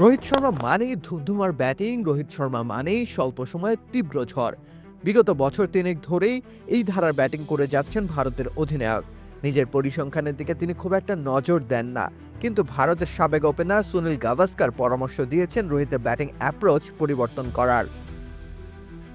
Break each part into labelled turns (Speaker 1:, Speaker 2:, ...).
Speaker 1: রোহিত শর্মা মানেই ধুমধুমার ব্যাটিং, রোহিত শর্মা মানেই স্বল্প সময়ে তীব্র ঝড়। বিগত বছর তিনেক ধরেই এই ধারার ব্যাটিং করে যাচ্ছেন ভারতের অধিনায়ক। নিজের পরিসংখ্যানের দিকে তিনি খুব একটা নজর দেন না। কিন্তু ভারতের সাবেক ওপেনার সুনীল গাভাস্কার পরামর্শ দিয়েছেন রোহিতের ব্যাটিং অ্যাপ্রোচ পরিবর্তন করার।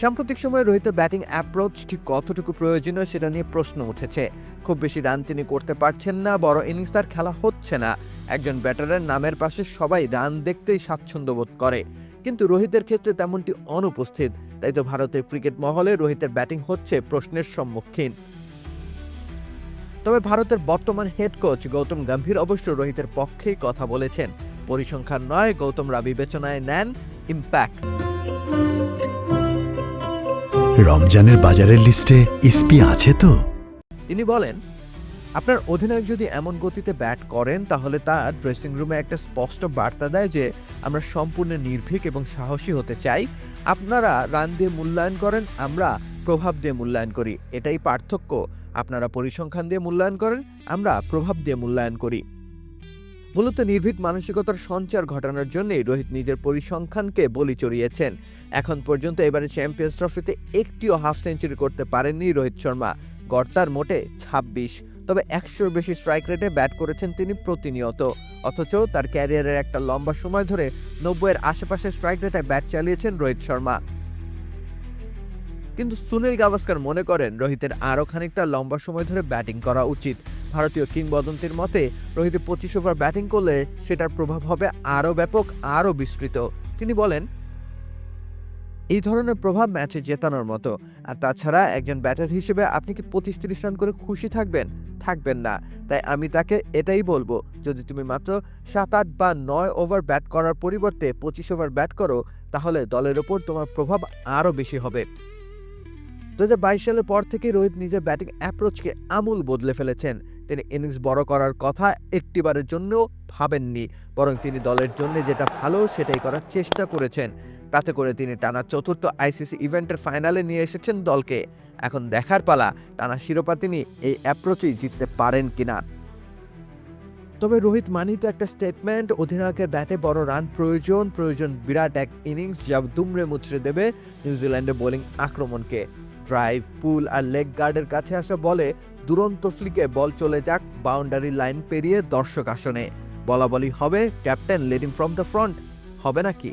Speaker 1: সাম্প্রতিক সময়ে রোহিতের ব্যাটিং অ্যাপ্রোচ ঠিক কতটুকু প্রয়োজনীয় সেটা নিয়ে প্রশ্ন উঠেছে। খুব বেশি রান তিনি করতে পারছেন না, বড় ইনিংস তার খেলা হচ্ছে না। একজন ব্যাটারের নামের পাশে সবাই রান দেখতেই স্বাচ্ছন্দ্য বোধ করে। কিন্তু রোহিতের ক্ষেত্রে তেমনটি অনুপস্থিত। তাই তো ভারতের ক্রিকেট মহলে রোহিতের ব্যাটিং হচ্ছে প্রশ্নের সম্মুখীন। তবে ভারতের বর্তমান হেড কোচ গৌতম গম্ভীর অবশ্য রোহিতের পক্ষেই কথা বলেছেন। পরিসংখ্যান নয় গৌতমরা বিবেচনায় নেন ইম্প্যাক্ট।
Speaker 2: রমজানের বাজারের লিস্টে ইসপি আছে তো?
Speaker 1: তিনি বলেন আপনার অধিনায়ক যদি এমন গতিতে ব্যাট করেন, তাহলে তার ড্রেসিং রুমে একটা স্পষ্ট বার্তা দেয় যে, আমরা সম্পূর্ণ নির্ভীক এবং সাহসী হতে চাই। আপনারা রান দিয়ে মূল্যায়ন করেন, আমরা প্রভাব দিয়ে মূল্যায়ন করি। এটাই পার্থক্য। আপনারা পরিসংখ্যান দিয়ে মূল্যায়ন করেন, আমরা প্রভাব দিয়ে মূল্যায়ন করি। মূলত নির্ভীক মানসিকতার সঞ্চার ঘটানোর জন্যই রোহিত নিজের পরিসংখ্যানকে বলি চড়িয়েছেন। এখন পর্যন্ত এবারে চ্যাম্পিয়ন্স ট্রফিতে একটিও হাফ সেঞ্চুরি করতে পারেননি রোহিত শর্মা। গড়তার মোটে ছাব্বিশ। তবে একশোর বেশি স্ট্রাইক রেটে ব্যাট করেছেন তিনি প্রতিনিয়ত। অথচ তার ক্যারিয়ারের একটা লম্বা সময় ধরে নব্বইয়ের আশেপাশে স্ট্রাইক রেটে ব্যাট চালিয়েছেন রোহিত শর্মা। কিন্তু সুনীল গাভাস্কার মনে করেন রোহিতের আরও খানিকটা লম্বা সময় ধরে ব্যাটিং করা উচিত। ভারতীয় কিংবদন্তির মতে, রোহিত পঁচিশ ওভার ব্যাটিং করলে সেটার প্রভাব হবে আরও ব্যাপক, আরও বিস্তৃত। তিনি বলেন এই ধরনের প্রভাব ম্যাচে জেতানোর মতো। আর তাছাড়া একজন ব্যাটার হিসেবে আপনি কি পঁচিশ তিরিশ রান করে খুশি থাকবেন? থাকবেন না। তাই আমি তাকে এটাই বলব, যদি তুমি মাত্র সাত, আট বা নয় ওভার ব্যাট করার পরিবর্তে পঁচিশ ওভার ব্যাট করো, তাহলে দলের ওপর তোমার প্রভাব আরও বেশি হবে। দু হাজার বাইশ সালের পর থেকে রোহিত নিজের ব্যাটিং অ্যাপ্রোচকে আমূল বদলে ফেলেছেন। তিনি ইনিংস বড় করার কথা একটিবারের জন্য ভাবেননি, বরং তিনি দলের জন্য যেটা ভালো সেটাই করার চেষ্টা করেছেন। তাতে করে তিনি টানা চতুর্থ আইসিসি ইভেন্টের ফাইনালে নিয়ে এসেছেন দলকে। এখন দেখার পালা, টানা শিরোপা তিনি এই অ্যাপ্রোচেই জিততে পারেন কিনা। তবে রোহিত মানি তো একটা স্টেটমেন্ট, অধিনায়কের ব্যাটে বড় রান প্রয়োজন প্রয়োজন বিরাট এক ইনিংস যা দুমড়ে মুচড়ে দেবে নিউজিল্যান্ডের বোলিং আক্রমণকে। ড্রাইভ, পুল আর লেগ গার্ডের কাছে আসা বলে দুরন্ত ফ্লিকে বল চলে যাক বাউন্ডারি লাইন পেরিয়ে দর্শক আসনে। বলা বলি হবে captain leading from the front, হবে নাকি?